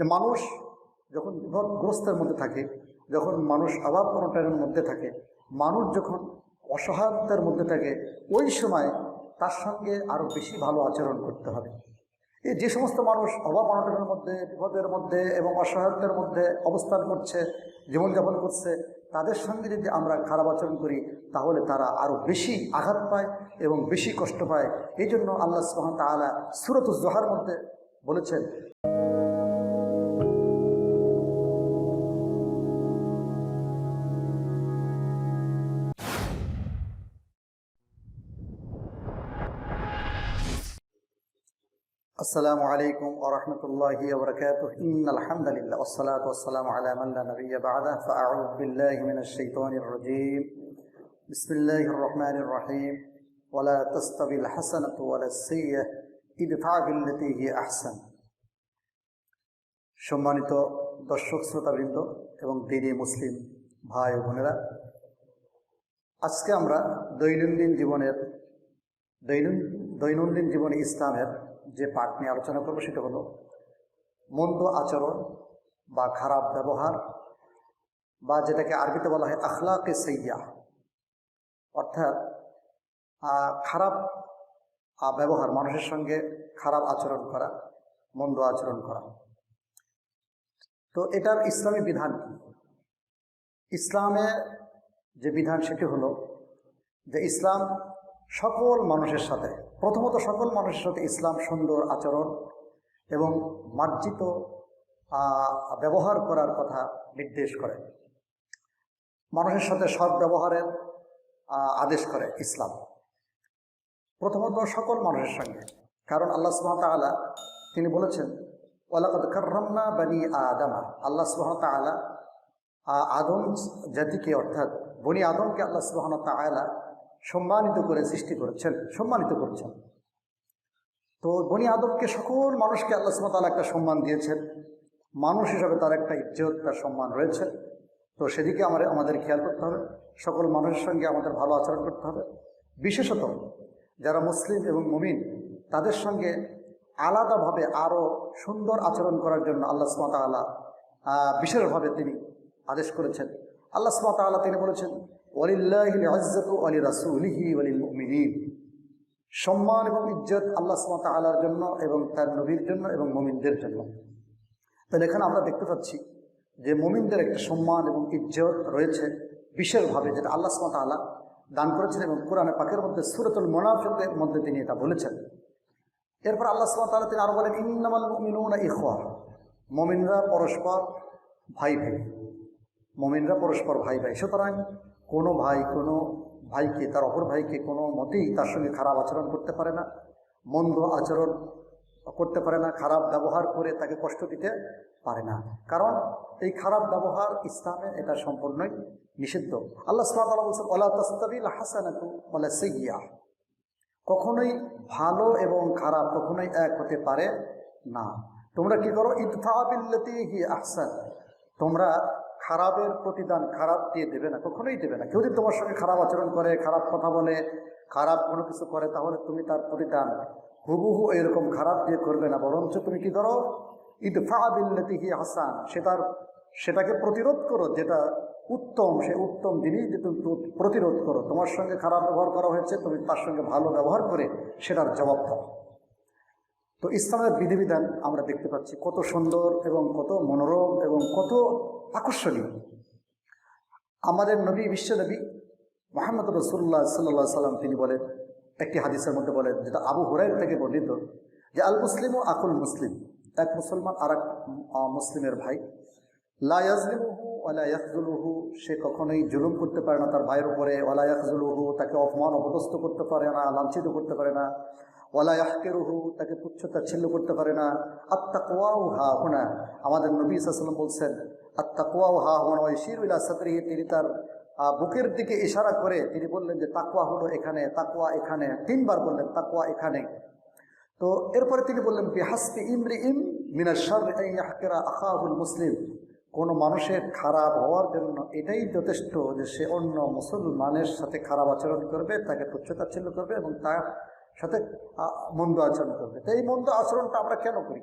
যে মানুষ যখন বিপদগ্রস্তের মধ্যে থাকে, যখন মানুষ অভাব অনটনের মধ্যে থাকে, মানুষ যখন অসহায়তার মধ্যে থাকে, ওই সময় তার সঙ্গে আরও বেশি ভালো আচরণ করতে হবে। এই যে সমস্ত মানুষ অভাব অনটনের মধ্যে, বিপদের মধ্যে এবং অসহায়তার মধ্যে অবস্থান করছে, জীবনযাপন করছে, তাদের সঙ্গে যদি আমরা খারাপ আচরণ করি, তাহলে তারা আরও বেশি আঘাত পায় এবং বেশি কষ্ট পায়। এই জন্য আল্লাহ সুহান তালা সুরত জোহার মধ্যে বলেছেন السلام عليكم ورحمة الله وبركاته إن الحمد لله والصلاة والسلام على من لا نبي بعده فأعوذ بالله من الشيطان الرجيم بسم الله الرحمن الرحيم ولا تستوي الحسنة ولا السيئة ادفع بالتي هي أحسن সম্মানিত দর্শক শ্রোতাবৃন্দ এবং দিনী মুসলিম ভাই ও বোনেরা আজকে আমরা দৈনন্দিন জীবনের দৈনন্দিন দৈনন্দিন জীবনে ইসলামের যে পাঠ নিয়ে আলোচনা করব সেটা হলো মন্দ আচরণ বা খারাপ ব্যবহার বা যেটাকে আরবিতে বলা হয় আখলাকে সৈয়া অর্থাৎ খারাপ ব্যবহার, মানুষের সঙ্গে খারাপ আচরণ করা, মন্দ আচরণ করা। তো এটার ইসলামী বিধান কি? ইসলামে যে বিধান সেটি হলো যে ইসলাম সকল মানুষের সাথে প্রথমত সকল মানুষের সাথে ইসলাম সুন্দর আচরণ এবং মার্জিত ব্যবহার করার কথা নির্দেশ করে। মানুষের সাথে সৎ ব্যবহারের আদেশ করে ইসলাম। প্রথমত সকল মানুষের সঙ্গে। কারণ আল্লাহ সুবাহ তালা তিনি বলেছেন, ওয়ালাকদ কার্রামনা বানি আদামা। আল্লাহ সুবাহ তালা আদম জাতিকে, অর্থাৎ বনি আদমকে আল্লাহ সুবাহ তালা সম্মানিত করে সৃষ্টি করেছেন, সম্মানিত করেছেন। তো বনি আদমকে সকল মানুষকে আল্লাহ তালা একটা সম্মান দিয়েছেন। মানুষ হিসাবে তার একটা ইজ্জত তার সম্মান রয়েছে। তো সেদিকে আমার আমাদের খেয়াল করতে হবে। সকল মানুষের সঙ্গে আমাদের ভালো আচরণ করতে হবে। বিশেষত যারা মুসলিম এবং মুমিন, তাদের সঙ্গে আলাদাভাবে আরও সুন্দর আচরণ করার জন্য আল্লাহ সুমাত আল্লাহ বিশেষভাবে তিনি আদেশ করেছেন। আল্লাহ আল্লাহ তিনি বলেছেন আলী সম্মান এবং ইজ্জত আল্লাহ আল্লাহর জন্য এবং তার নবীর জন্য এবং মমিনদের জন্য। তাহলে এখানে আমরা দেখতে পাচ্ছি যে মমিনদের একটা সম্মান এবং ইজ্জত রয়েছে বিশেষভাবে, যেটা আল্লাহ সুমাত আল্লাহ দান করেছেন এবং কোরআনে পাকের মধ্যে সুরতুল মোনাফিকদের মধ্যে তিনি এটা বলেছেন। এরপর আল্লাহ সুমাত আল্লাহ তিনি আরও বলেন, ইন্নামাল মুমিনুনা ইখওয়া। মমিনরা পরস্পর ভাই ভাই মমিনরা পরস্পর ভাই ভাই সুতরাং কোনো ভাই, কোনো ভাইকে, তার অপর ভাইকে কোনো মতেই তার সঙ্গে খারাপ আচরণ করতে পারে না, মন্দ আচরণ করতে পারে না, খারাপ ব্যবহার করে তাকে কষ্ট দিতে পারে না। কারণ এই খারাপ ব্যবহার ইসলামে এটা সম্পূর্ণই নিষিদ্ধ। আল্লাহ সাল্লাহ বলছেন ওলা তস্তাবিল হাসানাতু বলে সেগিয়া কখনোই ভালো এবং খারাপ কখনোই এক হতে পারে না। তোমরা কি করো? ইতফাবিল্লতি হি আহসান। তোমরা খারাপের প্রতিদান খারাপ দিয়ে দেবে না, কখনোই দেবে না। কেউ যদি তোমার সঙ্গে খারাপ আচরণ করে, খারাপ কথা বলে, খারাপ কোনো কিছু করে, তাহলে তুমি তার প্রতিদান হুবহু এরকম খারাপ দিয়ে করবে না। বরঞ্চ তুমি কি করো? ইদফাবিল্লতি হি হাসান, সে তার, সেটাকে প্রতিরোধ করো, যেটা উত্তম, সে উত্তম জিনিস যে তুমি প্রতিরোধ করো। তোমার সঙ্গে খারাপ ব্যবহার করা হয়েছে, তুমি তার সঙ্গে ভালো ব্যবহার করে সেটার জবাব দাও। তো ইসলামের বিধিবিধান আমরা দেখতে পাচ্ছি, কত সুন্দর এবং কত মনোরম এবং কত আকর্ষণীয়। আমাদের নবী বিশ্বনবী মোহাম্মদ রসুল্লাহ সাল্লা সাল্লাম তিনি বলেন, একটি হাদিসের মধ্যে বলেন, যেটা আবু হুরাইর থেকে বর্ণিত যে আল মুসলিম ও আকুল মুসলিম। এক মুসলমান আর এক মুসলিমের ভাই লায়াজলিমুহু ওয়ালা ইয়াকজুলুহু সে কখনোই জুলুম করতে পারে না তার ভাইয়ের উপরে ওয়ালাইয়াকজুলুহু তাকে অপমান, অপদস্থ করতে পারে না, লাঞ্ছিত করতে পারে না। ওয়ালা ইয়াহকেরুহু, তাকে তুচ্ছতাচ্ছিল্য করতে পারে না। আত্মা কোয়াও হা হোনা, আমাদের নবী সাল্লাম বলছেন আত্মা কোয়াও হা হোনা ওই শিরুল্লাহ সাতরিহি তিনি তার বুকের দিকে ইশারা করে তিনি বললেন যে, তাকুয়া হলো এখানে, তাকুয়া এখানে, তিনবার বললেন, তাকুয়া এখানে। তো এরপরে তিনি বললেন, বিহাসপি ইমরি ইম শর ইয়াহকেরা আখাহুল মুসলিম। কোনো মানুষের খারাপ হওয়ার জন্য এটাই যথেষ্ট যে, সে অন্য মুসলমানের সাথে খারাপ আচরণ করবে, তাকে তুচ্ছতাচ্ছিল্য করবে এবং তার সাথে মন্দ আচরণ করবে। তো এই মন্দ আচরণটা আমরা কেন করি?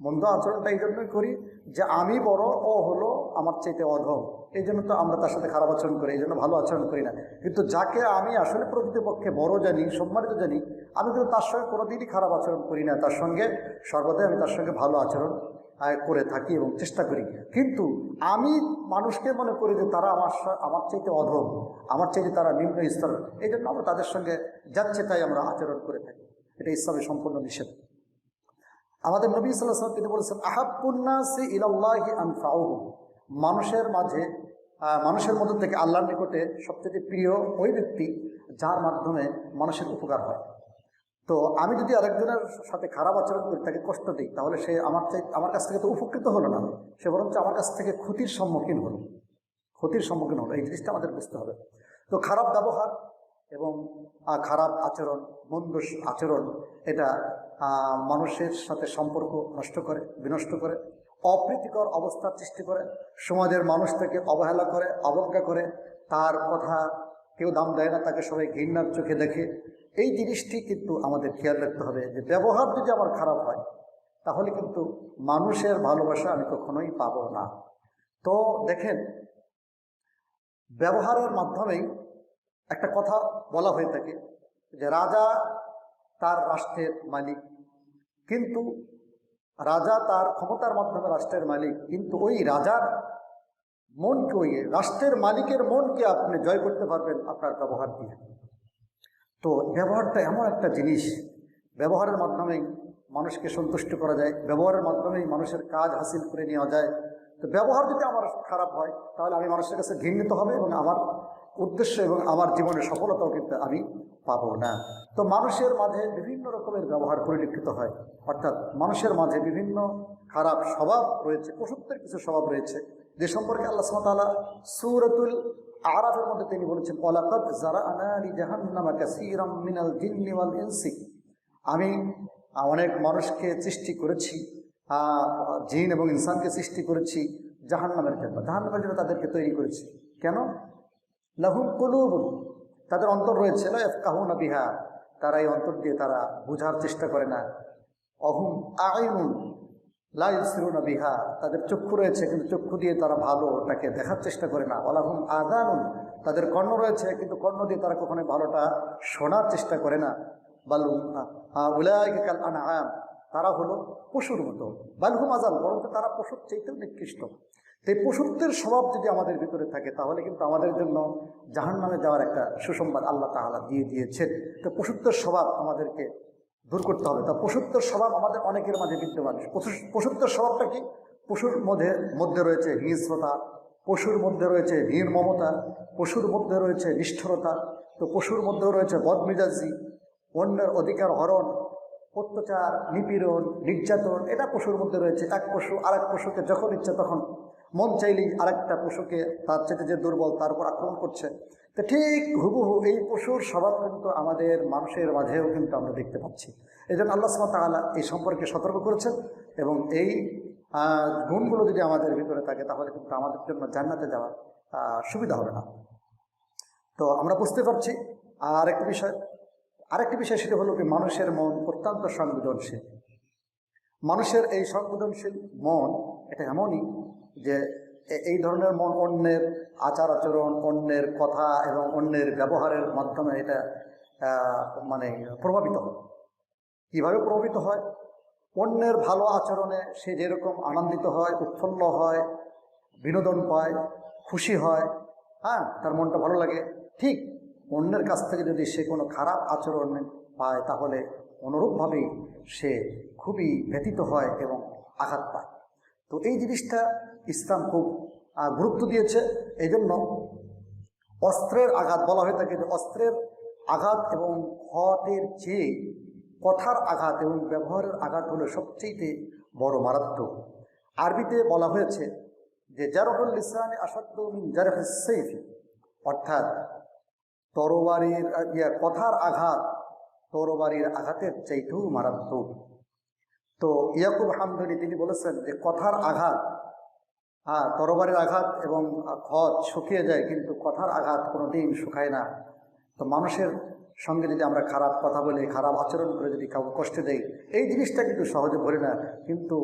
মন্দ আচরণটা এই জন্যই করি যে আমি বড়, ও হলো আমার চাইতে অধম। এই জন্য তো আমরা তার সাথে খারাপ আচরণ করি, এই জন্য ভালো আচরণ করি না। কিন্তু যাকে আমি আসলে প্রকৃতপক্ষে বড় জানি, সম্মানিত জানি, আমি কিন্তু তার সঙ্গে কোনোদিনই খারাপ আচরণ করি না। তার সঙ্গে সর্বদাই আমি তার সঙ্গে ভালো আচরণ করে থাকি এবং চেষ্টা করি। কিন্তু আমি মানুষকে মনে করি যে তারা আমার আমার চাইতে অধম, আমার চাইতে তারা নিম্ন স্তর। এই জন্য আমরা তাদের সঙ্গে যাচ্ছে তাই আমরা আচরণ করে থাকি। এটা ইসলামে সম্পূর্ণ নিষেধ। আমাদের নবী সাল্লাহ সাল্লাম তিনি বলেছেন আহাবুন্নাসি ইলাল্লাহি আনফাউহু মানুষের মাঝে মানুষের মধ্য থেকে আল্লাহর নিকটে সবচেয়ে প্রিয় ওই ব্যক্তি যার মাধ্যমে মানুষের উপকার হয়। তো আমি যদি আরেকজনের সাথে খারাপ আচরণ করি, তাকে কষ্ট দিই, তাহলে সে আমার চাই, আমার কাছ থেকে তো উপকৃত হলো না। সে বরঞ্চ আমার কাছ থেকে ক্ষতির সম্মুখীন হলো। ক্ষতির সম্মুখীন হলো, এই জিনিসটা আমাদের বুঝতে হবে। তো খারাপ ব্যবহার এবং খারাপ আচরণ মন্দ আচরণ এটা মানুষের সাথে সম্পর্ক নষ্ট করে, বিনষ্ট করে, অপ্রীতিকর অবস্থার সৃষ্টি করে, সমাজের মানুষ তাকে অবহেলা করে অবজ্ঞা করে, তার কথা কেউ দাম দেয় না, তাকে সবাই ঘৃণার চোখে দেখে। এই জিনিসটি কিন্তু আমাদের খেয়াল রাখতে হবে যে, ব্যবহার যদি আমার খারাপ হয়, তাহলে কিন্তু মানুষের ভালোবাসা আমি কখনোই পাবো না। তো দেখেন, ব্যবহারের মাধ্যমেই একটা কথা বলা হয়ে থাকে যে রাজা তার রাষ্ট্রের মালিক। কিন্তু রাজা তার ক্ষমতার মাধ্যমে রাষ্ট্রের মালিক। কিন্তু ওই রাজার মনকে, ওই রাষ্ট্রের মালিকের মনকে আপনি জয় করতে পারবেন আপনার ব্যবহার দিয়ে। তো ব্যবহারটা এমন একটা জিনিস, ব্যবহারের মাধ্যমেই মানুষকে সন্তুষ্ট করা যায়, ব্যবহারের মাধ্যমেই মানুষের কাজ হাসিল করে নেওয়া যায়। তো ব্যবহার যদি আমার খারাপ হয়, তাহলে আমি মানুষের কাছে ঘৃণিত হবে এবং আমার উদ্দেশ্য এবং আমার জীবনের সফলতাও কিন্তু আমি পাবো না। তো মানুষের মাঝে বিভিন্ন রকমের ব্যবহার পরিলক্ষিত হয়। অর্থাৎ মানুষের মাঝে বিভিন্ন খারাপ স্বভাব রয়েছে পশুত্বের কিছু স্বভাব রয়েছে। যে সম্পর্কে আল্লাহ সুমতাল্লাহ সুরতুল আরাফের মধ্যে তিনি বলেছেন ওলাকাদ যারা আনালি জাহান্নামা কাসীরাম মিনাল জিন্নিওয়াল ইনসি। আমি অনেক মানুষকে সৃষ্টি করেছি জিন এবং ইনসানকে সৃষ্টি করেছি জাহান্নামের জন্য। জাহান্নামের জন্য তাদেরকে তৈরি করেছি। কেন? লাহুম কুলুবুন। তাদের অন্তর রয়েছে কাহুনা বিহা। তারা এই অন্তর দিয়ে তারা বোঝার চেষ্টা করে না। অহুম আইনুন লাইসিরুনা বিহা। তাদের চক্ষু রয়েছে, কিন্তু চক্ষু দিয়ে তারা ভালো ওটাকে দেখার চেষ্টা করে না। অলাহুম আদানুন তাদের কর্ণ রয়েছে, কিন্তু কর্ণ দিয়ে তারা কখনোই ভালোটা শোনার চেষ্টা করে না। বালুম উলায়িকাল আনআম। তারা হলো পশুর মতো। বালহুম আজাল বরং তারা পশুর চাইতেও নিকৃষ্ট। এই পশুত্বের স্বভাব যদি আমাদের ভিতরে থাকে, তাহলে কিন্তু আমাদের জন্য জাহান নামে যাওয়ার একটা সুসংবাদ আল্লাহ তাআলা দিয়ে দিয়েছেন। তো পশুত্বের স্বভাব আমাদেরকে দূর করতে হবে। তা পশুত্বের স্বভাব আমাদের অনেকের মাঝে বিদ্যমান। পশু- পশুত্বের স্বভাবটা কি? পশুর মধ্যে মধ্যে রয়েছে হিংস্রতা, পশুর মধ্যে রয়েছে নির্মমতা পশুর মধ্যে রয়েছে নিষ্ঠুরতা, তো পশুর মধ্যেও রয়েছে বদমিজাজি, অন্যের অধিকার হরণ, অত্যাচার, নিপীড়ন, নির্যাতন, এটা পশুর মধ্যে রয়েছে। এক পশু আরেক পশুকে যখন ইচ্ছে তখন মন চাইলেই আরেকটা পশুকে তার চেতে যে দুর্বল তার উপর আক্রমণ করছে। তো ঠিক হুবহু এই পশুর স্বভাব কিন্তু আমাদের মানুষের মাঝেও কিন্তু আমরা দেখতে পাচ্ছি। এই জন্য আল্লাহ সুমা এই সম্পর্কে সতর্ক করেছেন এবং এই গুণগুলো যদি আমাদের ভিতরে থাকে তাহলে কিন্তু আমাদের জন্য জান্নাতে যাওয়ার সুবিধা হবে না। তো আমরা বুঝতে পারছি। আর একটি বিষয়, আরেকটি বিষয় সেটা হলো কি মানুষের মন অত্যন্ত সংবেদনশীল। মানুষের এই সংবেদনশীল মন এটা এমনই যে এই ধরনের মন অন্যের আচার আচরণ, অন্যের কথা এবং অন্যের ব্যবহারের মাধ্যমে এটা মানে প্রভাবিত হয়। কীভাবে প্রভাবিত হয়? অন্যের ভালো আচরণে সে যেরকম আনন্দিত হয়, উৎফুল্ল হয়, বিনোদন পায়, খুশি হয় হ্যাঁ তার মনটা ভালো লাগে, ঠিক অন্যের কাছ থেকে যদি সে কোনো খারাপ আচরণ পায়, তাহলে অনুরূপভাবেই সে খুবই ব্যতীত হয় এবং আঘাত পায়। তো এই জিনিসটা ইসলাম খুব গুরুত্ব দিয়েছে। এই জন্য অস্ত্রের আঘাত বলা হয়ে থাকে যে অস্ত্রের আঘাত এবং হটের চেয়ে কথার আঘাত এবং ব্যবহারের আঘাত হলো সবচেয়ে বড় মারাত্মক। আরবিতে বলা হয়েছে যে, জারহুল লিসানে আসাদ্দ সাইফ অর্থাৎ তরবারির ইয়া, কথার আঘাত তরবারির আঘাতের চাইতেও মারাত্মক। তো ইয়াকুব হামদনি তিনি বলেছেন যে, কথার আঘাত হ্যাঁ তরবারের আঘাত এবং ক্ষত শুকিয়ে যায়, কিন্তু কথার আঘাত কোনো দিন শুকায় না। তো মানুষের সঙ্গে যদি আমরা খারাপ কথা বলি, খারাপ আচরণ করে যদি কাউকে কষ্ট দেই, এই জিনিসটা কিন্তু সহজে ভরে না। কিন্তু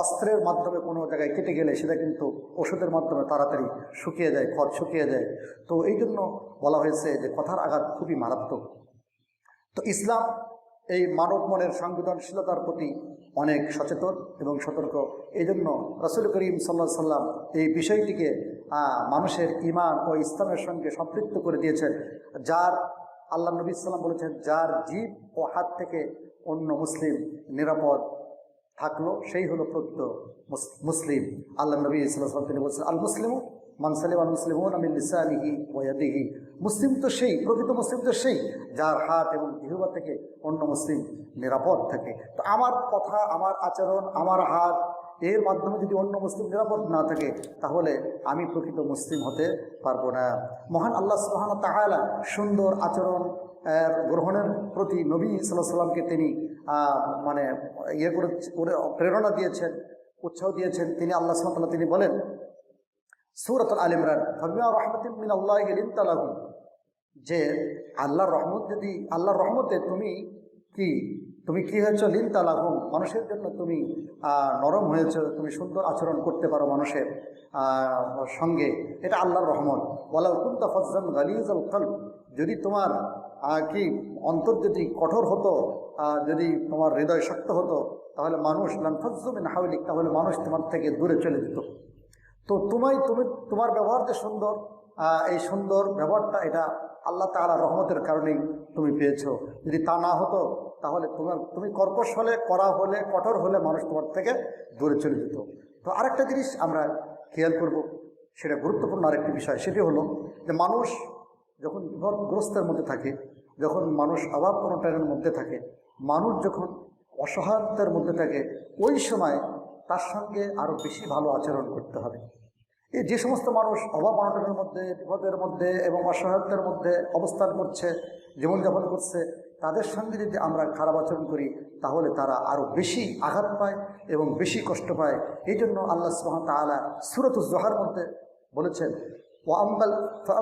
অস্ত্রের মাধ্যমে কোনো জায়গায় কেটে গেলে সেটা কিন্তু ওষুধের মাধ্যমে তাড়াতাড়ি শুকিয়ে যায়, খত শুকিয়ে যায়। তো এই জন্য বলা হয়েছে যে কথার আঘাত খুবই মারাত্মক। তো ইসলাম এই মানব মনের সংবেদনশীলতার প্রতি অনেক সচেতন এবং সতর্ক। এই জন্য রসুল করিম সাল্লা সাল্লাম এই বিষয়টিকে মানুষের ইমান ও ইসলামের সঙ্গে সম্পৃক্ত করে দিয়েছেন। যার, আল্লাহ নবী ইসলাম বলেছেন, যার জীব ও হাত থেকে অন্য মুসলিম নিরাপদ থাকল, সেই হলো প্রকৃত মুস- মুসলিম। আল্লাহ নবী ইসলাম তিনি বলছেন আল মুসলিমও মানসালিম আল মুসলিমুন আমিন লিসানিহি ওয়াদিহি মুসলিম তো সেই, প্রকৃত মুসলিম তো সেই, যার হাত এবং জিহুবা থেকে অন্য মুসলিম নিরাপদ থাকে। তো আমার কথা, আমার আচরণ, আমার হাত, এর মাধ্যমে যদি অন্য মুসলিম নিরাপদ না থাকে, তাহলে আমি প্রকৃত মুসলিম হতে পারব না। মহান আল্লাহ সুবহান তাহালা সুন্দর আচরণ গ্রহণের প্রতি নবী সাল্লাহ সাল্লামকে তিনি মানে ইয়ে করে প্রেরণা দিয়েছেন, উৎসাহ দিয়েছেন। তিনি আল্লাহ সুবহানাহু তিনি বলেন সূরাতুল আল ইমরান আল্লাহি লিনতা লাহুম যে আল্লাহর রহমত যদি, আল্লাহর রহমতে তুমি কি তুমি কি হয়েছ? লিনতা লাহুম মানুষের জন্য তুমি নরম হয়েছ, তুমি সুন্দর আচরণ করতে পারো মানুষের সঙ্গে, এটা আল্লাহর রহমত। ওয়ালাউ কুনতা ফাজ্জান গালিজাল কলব, যদি তোমার কি অন্তর যদি কঠোর হতো যদি তোমার হৃদয় শক্ত হতো, তাহলে মানুষ লানফাজুমিন হাউলিক তাহলে মানুষ তোমার থেকে দূরে চলে যেত। তো তোমায়, তুমি, তোমার ব্যবহার যে সুন্দর এই সুন্দর ব্যবহারটা, এটা আল্লাহ তাআলা রহমতের কারণেই তুমি পেয়েছ। যদি তা না হতো, তাহলে তোমার, তুমি কর্কশ হলে করা হলে, কঠোর হলে মানুষ তোমার থেকে দূরে চলে যেত। তো আরেকটা জিনিস আমরা খেয়াল করব, সেটা গুরুত্বপূর্ণ আরেকটি বিষয়, সেটি হলো যে মানুষ যখন বিপদগ্রস্তের মধ্যে থাকে, যখন মানুষ অভাব অনটনের মধ্যে থাকে, মানুষ যখন অসহায়তার মধ্যে থাকে, ওই সময় তার সঙ্গে আরও বেশি ভালো আচরণ করতে হবে। এই যে সমস্ত মানুষ অভাব অনটনের মধ্যে, বিপদের মধ্যে এবং অসহায়তার মধ্যে অবস্থান করছে, জীবনযাপন করছে, তাদের সঙ্গে যদি আমরা খারাপ আচরণ করি, তাহলে তারা আরও বেশি আঘাত পায় এবং বেশি কষ্ট পায়। এই জন্য আল্লাহ সুবাহ তালা সুরত জোহার মধ্যে বলেছেন ও আম্বাল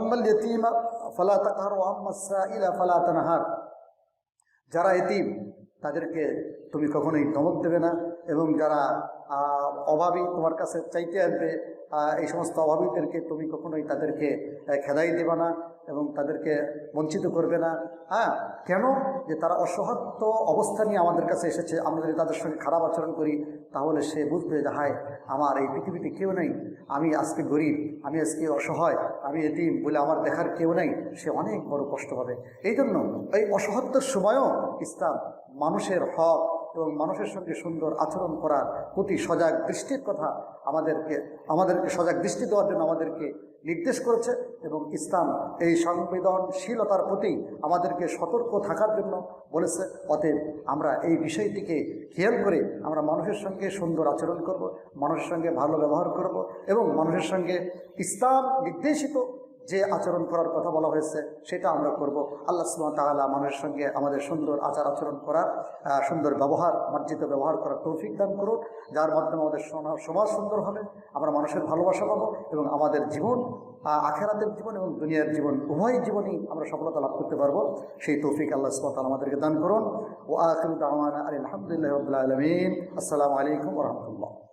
আম্বাল ইয়তিমা ফলা তাকার ও আম্মা ফালা তানাহার। যারা এতিম, তাদেরকে তুমি কখনোই ধমক দেবে না এবং যারা অভাবী তোমার কাছে চাইতে আসবে এই সমস্ত অভাবীদেরকে তুমি কখনোই তাদেরকে খেদাই দেবে না এবং তাদেরকে বঞ্চিত করবে না। হ্যাঁ কেন? যে তারা অসহাত্য অবস্থা নিয়ে আমাদের কাছে এসেছে, আমরা যদি তাদের সঙ্গে খারাপ আচরণ করি, তাহলে সে বুঝবে যে, হায়, আমার এই পৃথিবীতে কেউ নেই, আমি আজকে গরিব, আমি আজকে অসহায়, আমি এতিম বলে আমার দেখার কেউ নেই, সে অনেক বড় কষ্ট পাবে। এই জন্য এই অসহায়তার সময়ও ইসলাম মানুষের হক এবং মানুষের সঙ্গে সুন্দর আচরণ করার প্রতি সজাগ দৃষ্টির কথা আমাদেরকে আমাদেরকে সজাগ দৃষ্টি দেওয়ার জন্য আমাদেরকে নির্দেশ করেছে এবং ইসলাম এই সংবেদনশীলতার প্রতি আমাদেরকে সতর্ক থাকার জন্য বলেছে। অতএব আমরা এই বিষয়টিকে খেয়াল করে আমরা মানুষের সঙ্গে সুন্দর আচরণ করব, মানুষের সঙ্গে ভালো ব্যবহার করব এবং মানুষের সঙ্গে ইসলাম নির্দেশিত যে আচরণ করার কথা বলা হয়েছে, সেটা আমরা করব। আল্লাহ ওয়া মানুষের সঙ্গে আমাদের সুন্দর আচার আচরণ করার সুন্দর ব্যবহার, মার্জিত ব্যবহার করার তৌফিক দান করুন। যার মাধ্যমে আমাদের সমাজ সুন্দর হবে, আমরা মানুষের ভালোবাসা পাবো এবং আমাদের জীবন আখেরাতের জীবন এবং দুনিয়ার জীবন, উভয় জীবনই আমরা সফলতা লাভ করতে পারব। সেই তৌফিক আল্লাহ তাআলা আমাদেরকে দান করুন। ও আখিরু দাওয়ানা আলহামদুলিল্লাহি আলামিন। আসসালামু আলাইকুম রাহমাতুল্লাহ।